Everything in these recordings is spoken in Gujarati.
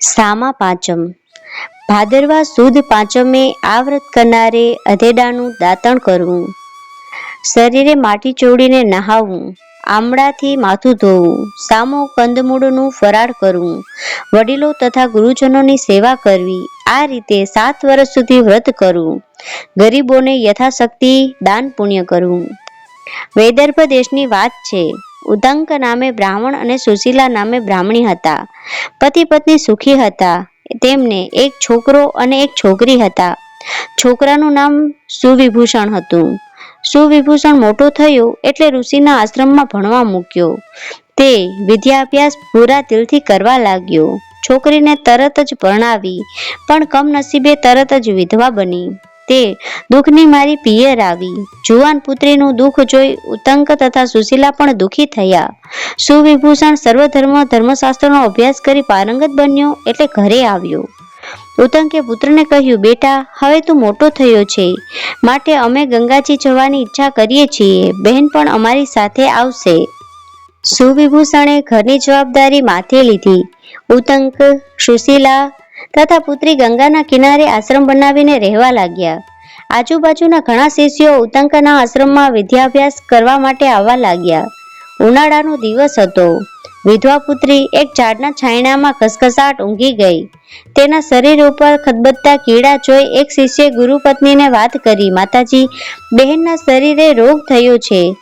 સામા પાંચમ ભાદરવા સુદ પાંચમે આ વ્રત કરનારે અધેડાનું દાતણ કરવું. શરીરે માટી ચોડીને નહાવું. આમળાથી માથું ધોવું. સામો કંદમૂળનું ફરાળ કરવું. વડીલો તથા ગુરુજનોની સેવા કરવી. આ રીતે સાત વર્ષ સુધી વ્રત કરવું. ગરીબોને યથાશક્તિ દાન પુણ્ય કરવું. વૈદર્ભ દેશની વાત છે. ઉદંક નામે બ્રાહ્મણ અને સુશીલા નામે બ્રાહ્મણી હતા. પતિ પત્ની સુખી હતા. તેમને એક છોકરો અને એક છોકરી હતા. છોકરાનું નામ સુવિભૂષણ હતું. સુવિભૂષણ મોટો થયો એટલે ઋષિના આશ્રમમાં ભણવા મૂક્યો. તે વિદ્યાભ્યાસ પૂરા દિલથી કરવા લાગ્યો. છોકરીને તરત જ ભણાવી પણ કમનસીબે તરત જ વિધવા બની. તે દુઃખની મારી પિયર આવી. જુવાન પુત્રીનું દુઃખ જોઈ ઉતંક તથા સુશીલા પણ દુઃખી થયા. સુવિભૂષણ સર્વધર્મ, ધર્મશાસ્ત્રનો અભ્યાસ કરી પારંગત બન્યો એટલે ઘરે આવ્યો. ઉતંકે પુત્રને કહ્યું, બેટા, હવે તું મોટો થયો છે. માટે અમે ગંગાજી જવાની ઈચ્છા કરીએ છીએ. બહેન પણ અમારી સાથે આવશે. સુવિભૂષણે ઘરની જવાબદારી માથે લીધી. ઉતંક સુશીલા તથા પુત્રી ગંગાના કિનારે આશ્રમ બનાવીને રહેવા લાગ્યા. આજુબાજુના ઘણા શિષ્યો ઉતંકના આશ્રમમાં વિદ્યાભ્યાસ કરવા માટે આવવા લાગ્યા. ઉનાળાનો દિવસ હતો. વિધવા પુત્રી એક ઝાડના છાંયણામાં ખસખસાટ ઊંઘી ગઈ. તેના શરીર ઉપર ખદબદતા કીડા જોઈ એક શિષ્યે ગુરુપત્નીને વાત કરી, માતાજી, બહેનના શરીરે રોગ થયો છે.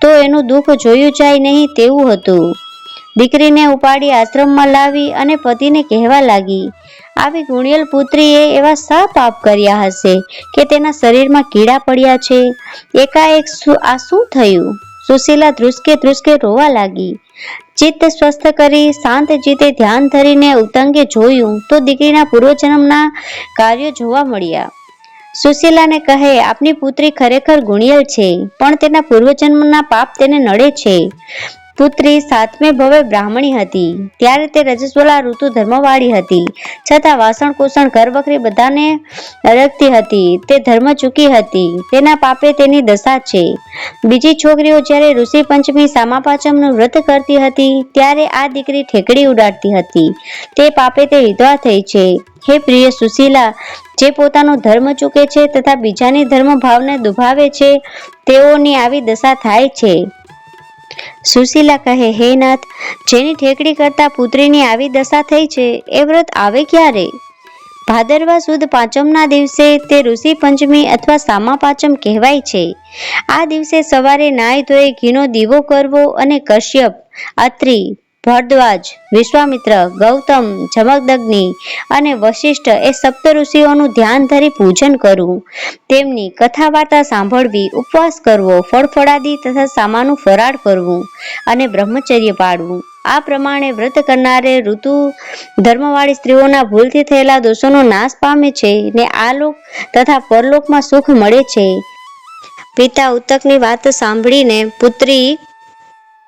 તો એનું દુઃખ જોયું જાય નહીં તેવું હતું. દીકરીને ઉપાડી આશ્રમમાં લાવી અને પતિને કહેવા લાગી, આવી ગુણિયલ પુત્રીએ એવા શા પાપ કર્યા હશે કે તેના શરીરમાં કીડા પડ્યા છે? એકાએક આ શું થયું? સુશીલા ધ્રુસકે ધ્રુસકે રોવા લાગી. ચિત્ત સ્વસ્થ કરી, શાંત ચિત્તે ધ્યાન ધરીને ઉતંગે જોયું તો દીકરીના પૂર્વજન્મના કાર્યો જોવા મળ્યા. સુશીલાને કહે, આપની પુત્રી ખરેખર ગુણિયલ છે, પણ તેના પૂર્વજન્મના પાપ તેને નડે છે. પુત્રી સાતમે ભવે બ્રાહ્મણી હતી. ત્યારે તે રજસ્વલા ઋતુ ધર્મવાળી હતી. છતાં વાસણ કુસણ ઘર બકરી બધાને અડગતી હતી. તે ધર્મ ચૂકી હતી. તેના પાપે તેની દશા છે. બીજી છોકરીઓ જ્યારે ઋષિ પંચમી સામા પાંચમનું વ્રત કરતી હતી, ત્યારે આ દીકરી ઠેકડી ઉડાડતી હતી. તે પાપે તે વિધવા થઈ છે. હે પ્રિય સુશીલા, જે પોતાનો ધર્મ ચૂકે છે તથા બીજાની ધર્મ ભાવને દુભાવે છે, તેઓની આવી દશા થાય છે. સુશીલા કહે, હે નાથ, જેની ઠેકડી કરતા પુત્રીની આવી દશા થઈ છે, એ વ્રત આવે ક્યારે? ભાદરવા સુદ પાંચમના દિવસે તે ઋષિ પંચમી અથવા સામા પાંચમ કહેવાય છે. આ દિવસે સવારે નાય ધોઈ ઘીનો દીવો કરવો અને કશ્યપ, અત્રિ ભરદ્વાજ, વિશ્વામિત્ર, ગૌતમ જમદગ્નિ અને વશિષ્ઠ એ સપ્ત ઋષિઓનું ધ્યાન ધરી પૂજન કરવું. તેમની કથા વાર્તા સાંભળવી, ઉપવાસ કરવો, ફળફળાદી તથા સામાનું ફરાળ કરવું અને બ્રહ્મચર્ય પાળવું. આ પ્રમાણે વ્રત કરનારે ઋતુ ધર્મવાળી સ્ત્રીઓના ભૂલથી થયેલા દોષોનો નાશ પામે છે ને આ લોક તથા પરલોકમાં સુખ મળે છે. પિતા ઉતકની વાત સાંભળીને પુત્રી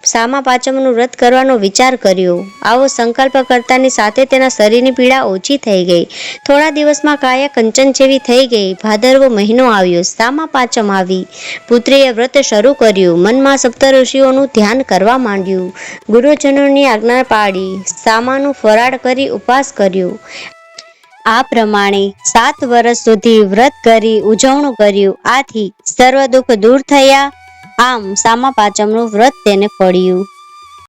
સામા પાંચમનું વ્રત કરવાનો વિચાર કર્યો. આવો સંકલ્પ કરતાની સાથે તેના શરીરની પીડા ઓછી થઈ ગઈ. થોડા દિવસમાં કાયા કંચન જેવી થઈ ગઈ. ભાદરવો મહિનો આવ્યો. સામા પાંચમ આવી. પુત્રીએ વ્રત શરૂ કર્યું. મનમાં સપ્તઋષિઓનું ધ્યાન કરવા માંડ્યું. ગુરુજનોની આજ્ઞા પાડી. સામાનું ફરાળ કરી ઉપવાસ કર્યો. આ પ્રમાણે સાત વર્ષ સુધી વ્રત કરી ઉજવણું કર્યું. આથી સર્વ દુઃખ દૂર થયા. આમ સામા પાંચમનું વ્રત તેને ફળ્યું